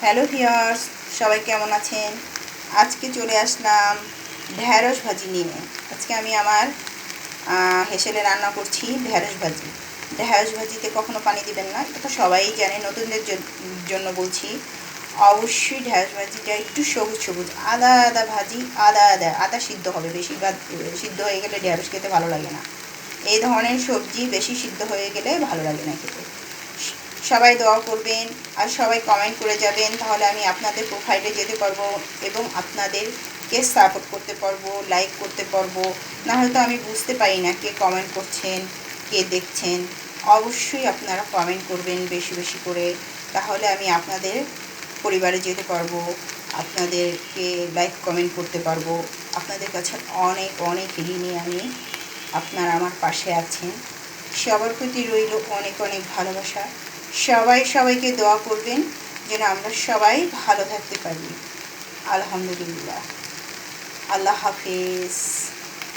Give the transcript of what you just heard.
Hello viewers সবাই কেমন আছেন? আজকে চলে আসলাম ঢ্যাঁড়স ভাজি নিয়ে। আজকে আমি আমার হেসেলে রান্না করছি ঢ্যাঁড়স ভাজি। ঢ্যাঁড়স ভাজিতে কখনো পানি দিবেন না, এটা তো সবাই জানে, নতুনদের জন- জন্য বলছি। অবশ্যই ঢ্যাঁড়স ভাজিটা একটু সবুজ সবুজ, আদা আদা ভাজি, আদা আদা আদা সিদ্ধ হবে, বেশিরভাগ, সিদ্ধ হয়ে গেলে ঢ্যাঁড়স খেতে ভালো লাগে না। এই ধরনের সবজি বেশি সিদ্ধ হয়ে গেলে ভালো লাগে না খেতে। সবাই দোয়া করবেন আর সবাই কমেন্ট করে যাবেন, তাহলে আমি আপনাদের প্রোফাইলে যেতে পারব এবং আপনাদেরকে সাপোর্ট করতে পারব লাইক করতে পারব। নাহলে তো আমি বুঝতে পারি না কে কমেন্ট করছেন, কে দেখছেন। অবশ্যই আপনারা কমেন্ট করবেন বেশি বেশি করে, তাহলে আমি আপনাদের পরিবারে যেতে পারব, আপনাদেরকে লাইক কমেন্ট করতে পারব। আপনাদের কাছে অনেক অনেক ঋণী আমি আপনারা আমার পাশে আছেন। সবার প্রতি রইল অনেক অনেক ভালোবাসা। সবাই সবাইকে দোয়া করবেন যেন আমরা সবাই ভালো থাকতে পারি। আলহামদুলিল্লাহ। আল্লাহ হাফিজ।